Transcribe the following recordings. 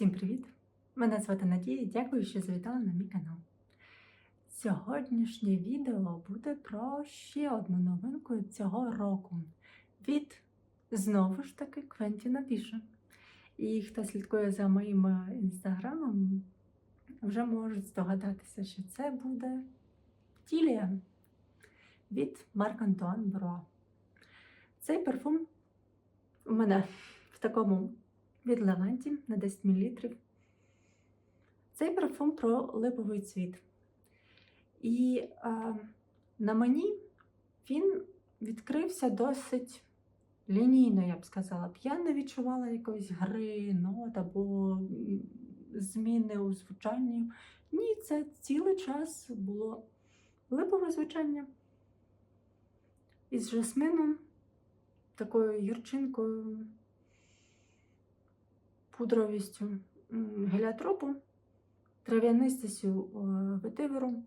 Всім привіт! Мене звати Надія. Дякую, що завітали на мій канал. Сьогоднішнє відео буде про ще одну новинку цього року від знову ж таки Квентіна Біша. І хто слідкує за моїм е, інстаграмом, вже можуть здогадатися, що це буде Тілія від Марк Антуан Бруа. Цей парфум у мене в такому від Леванті на 10 мл. Цей парфум про липовий цвіт. І а, на мені він відкрився досить лінійно, я б сказала. б. Я не відчувала якоїсь гри, нот або зміни у звучанні. Ні, це цілий час було липове звучання із жасмином, такою гірчинкою пудровістю геліотропу, трав'янистістю е, ветиверу.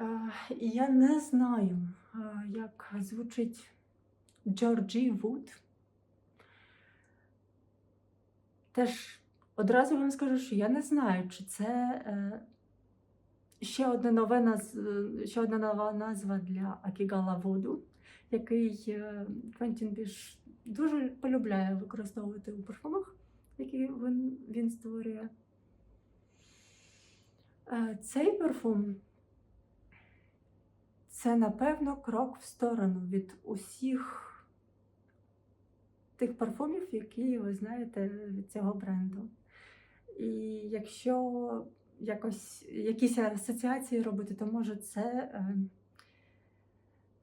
Е, І я не знаю, е, як звучить Джорджі Вуд. Теж одразу вам скажу, що я не знаю, чи це ще одна нова, наз- ще одна нова назва для Акігала Воду, який Квентін Біш дуже полюбляє використовувати у парфумах, які він, він створює. Е, Цей парфум це, напевно, крок в сторону від усіх тих парфумів, які ви знаєте від цього бренду. І якщо якось якісь асоціації робити, то може це е,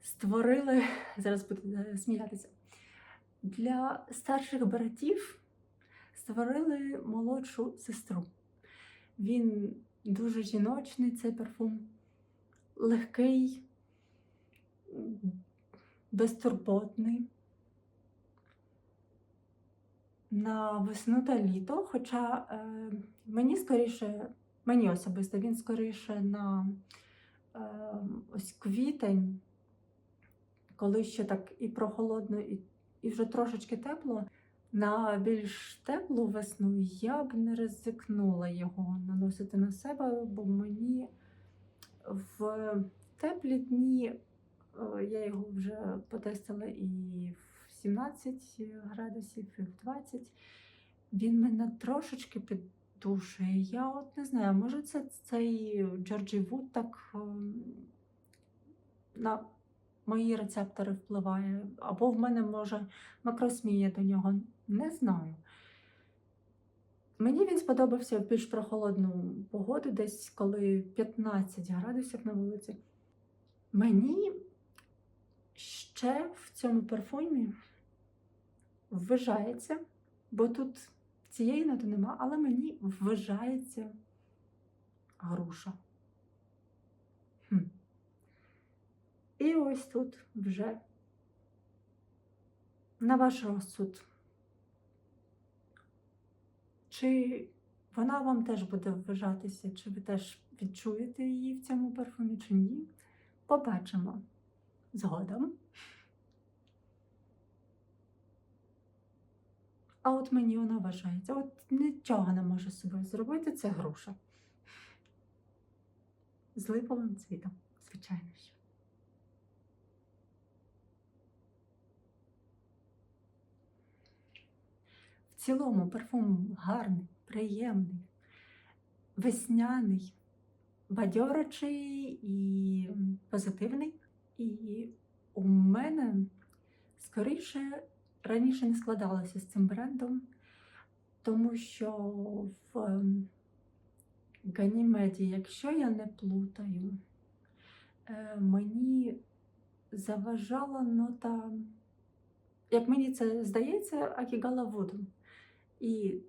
створили, зараз буду е, сміятися, для старших братів створили молодшу сестру. Він дуже жіночний, цей парфум, легкий, безтурботний. На весну та літо, хоча е, мені скоріше, мені особисто він скоріше на е, ось квітень, коли ще так і прохолодно, і, і вже трошечки тепло. На більш теплу весну я б не ризикнула його наносити на себе, бо мені в теплі дні е, я його вже потестила і в 17 градусів, і в 20. Він мене трошечки піддушує. Я от не знаю, може це цей Джорджі Вуд так ем, на мої рецептори впливає, або в мене може макросмія до нього. Не знаю. Мені він сподобався в більш прохолодну погоду, десь коли 15 градусів на вулиці. Мені ще в цьому парфумі вважається, бо тут цієї ноти нема, але мені вважається груша. І ось тут вже на ваш розсуд. Чи вона вам теж буде вважатися, чи ви теж відчуєте її в цьому парфумі, чи ні? Побачимо згодом. А от мені вона вважається. От нічого не може з собою зробити, це груша. З липовим цвітом, звичайно що. Цілому парфум гарний, приємний, весняний, бадьорочий і позитивний. І у мене скоріше раніше не складалося з цим брендом, тому що в ем, Ганімеді, якщо я не плутаю, е, мені заважала нота, як мені це здається, Акігала Вуду. І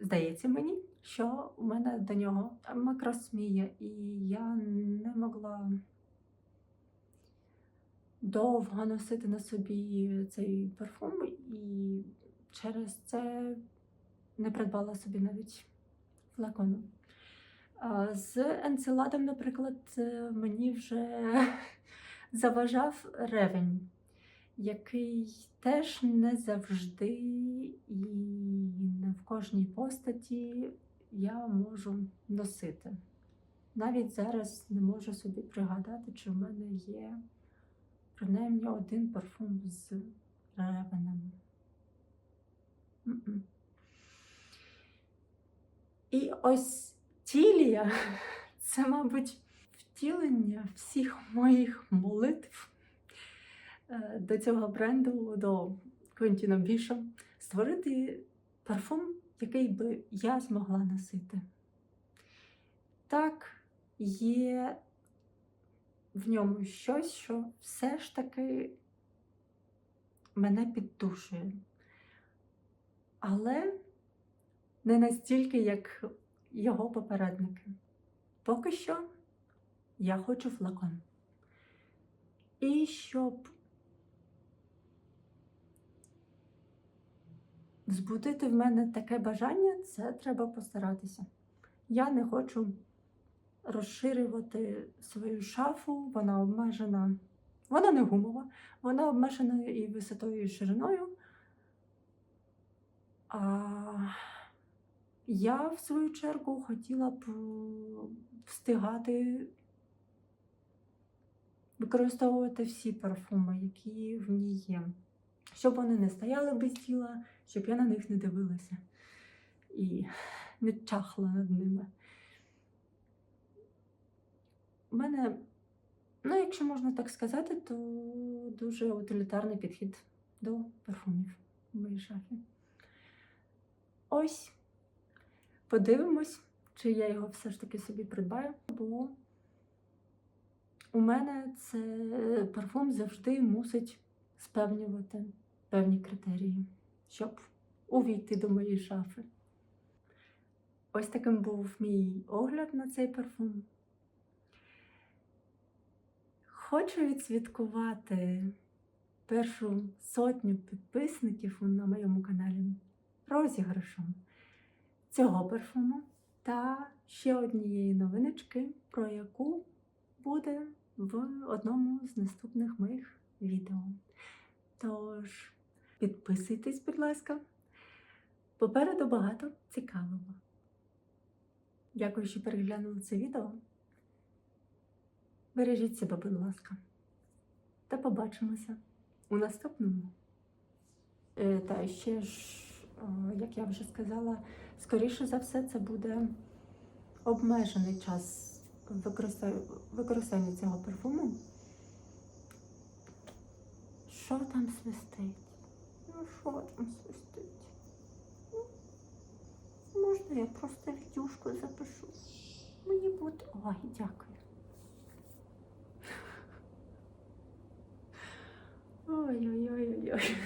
здається мені, що у мене до нього макросмія, і я не могла довго носити на собі цей парфум, і через це не придбала собі навіть флакону. З енцеладом, наприклад, е, мені вже заважав ревень, який теж не завжди і не в кожній постаті я можу носити. Навіть зараз не можу собі пригадати, чи в мене є принаймні один парфум з ревенем. І ось тілія це, мабуть, втілення всіх моїх молитв до цього бренду, до Квентіна Біша, створити парфум, який би я змогла носити. Так, є в ньому щось, що все ж таки мене піддушує. Але не настільки, як його попередники. Поки що я хочу флакон. І щоб збудити в мене таке бажання, це треба постаратися. Я не хочу розширювати свою шафу, вона обмежена, вона не гумова, вона обмежена і висотою, і шириною. А я, в свою чергу, хотіла б встигати використовувати всі парфуми, які в ній є. Щоб вони не стояли без діла, щоб я на них не дивилася і не чахла над ними. У мене, ну, якщо можна так сказати, то дуже утилітарний підхід до парфумів в моїй шафі. Ось, подивимось, чи я його все ж таки собі придбаю, бо у мене це парфум завжди мусить спевнювати певні критерії, щоб увійти до моєї шафи. Ось таким був мій огляд на цей парфум. Хочу відсвяткувати першу сотню підписників на моєму каналі розіграшом цього парфуму та ще однієї новиночки, про яку буде в одному з наступних моїх відео. Тож, підписуйтесь, будь ласка. Попереду багато цікавого. Дякую, що переглянули це відео. Бережіть себе, будь ласка. Та побачимося у наступному. Е, Та ще ж, як я вже сказала, скоріше за все, це буде обмежений час використа- використання цього парфуму. Що там свистить? Ну, що там свистить? Ну, можна я просто відюшку запишу? Мені буде. Ой, дякую. Ой-ой-ой-ой.